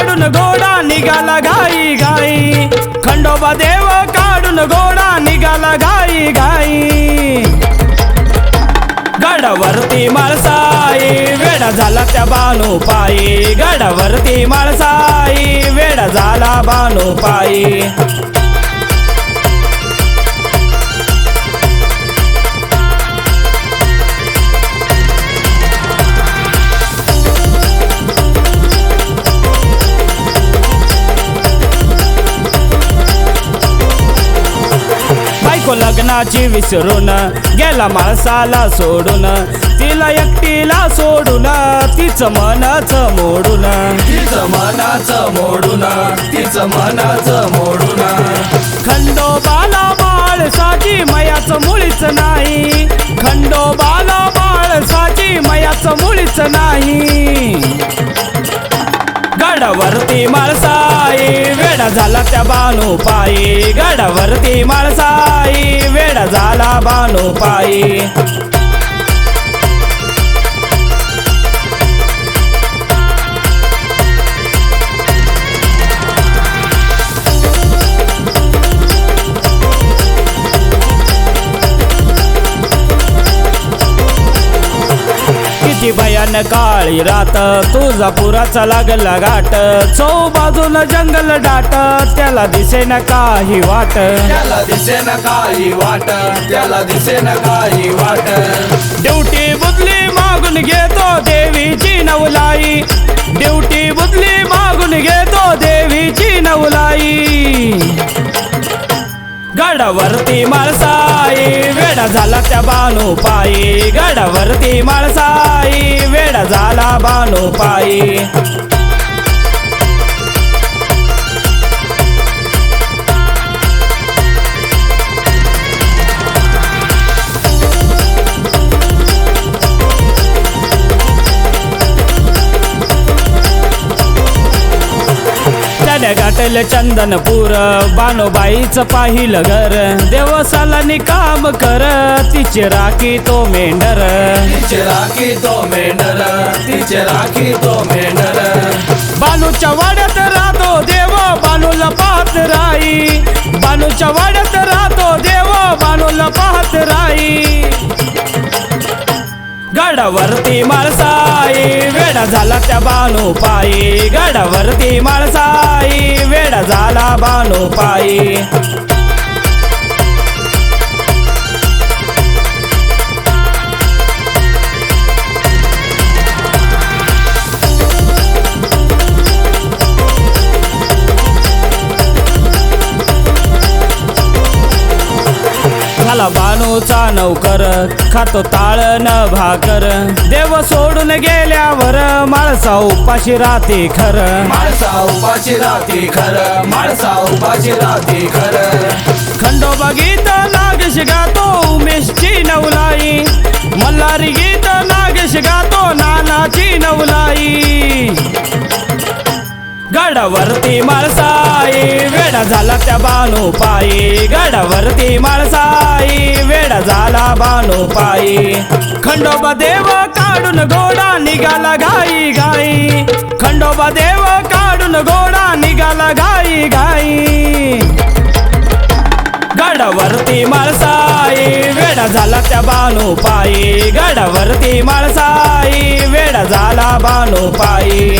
काढून घोडा निघाला घाई घाई. खंडोबा देव काढून घोडा निघाला घाई घाई. गडावरती माळसाई वेडा झाला त्या बानू पायी गडावरती माळसाई वेडा झाला बानू पायी लग्नाची विसरून गेला माणसाला सोडून. तिला एकटीला सोडून तिचं मनच मोडून. तिचं मनाचं मोडून तिचं मनाचं मोडून. खंडोबाला बाळ साची मयाच मुळीच नाही. खंडोबाला बाळ साची मयाच मुळीच नाही. गडावरती वेडा झाला त्या बानो पायी गडावरती माळसाई वेडा झाला बानो पायी किती भयान काळी रात. तुझा पुराचा लागला गाठ चौ बाजून जंगल डाट. त्याला दिसे न काही वाट. त्याला दिसेन काही वाट. त्याला दिसेन काही वाट. ड्युटी बुदली मागून घेतो देवीची. गडावरती माळसाई वेडा झाला त्या बानो पायी गडावरती माळसाई वेडा झाला बानो पायी त्याने गाठले चंदनपूर. बानोबाईचं पाहिलं घर. देवसाला काम कर. तिचे राखी तो मेंढर. तिचे राखी तो मेंढर. तिचे राखी तो मेंढर. बानूच्या वाड्यात राहतो देव गडावरती माळसाई वेडा झाला त्या बानो पायी गडावरती माळसाई वेडा झाला बानो पायी झाला बानूचा नौकर खातो ताळ न भाकर. देव सोडून गेल्यावर माळसा उपाशी राहते खर. माणसा उपाची राहती खर. माणसा उपाची राहती खर. खंडोबा गीत नागेश गातो उमेशची नवलाई. मल्हारी गीत नागेश गातो नानाची नवलाई. गडावरती माळसाई वेडा झाला त्या बानो पायी गडावरती माळसाई वेडा झाला बानो पायी खंडोबा देव काढून घोडा निघाला घाई घाई. खंडोबा देव काढून घोडा निघाला घाई घाई. गडावरती माळसाई वेडा झाला त्या बानू पायी गडावरती माळसाई वेडा झाला बानो पायी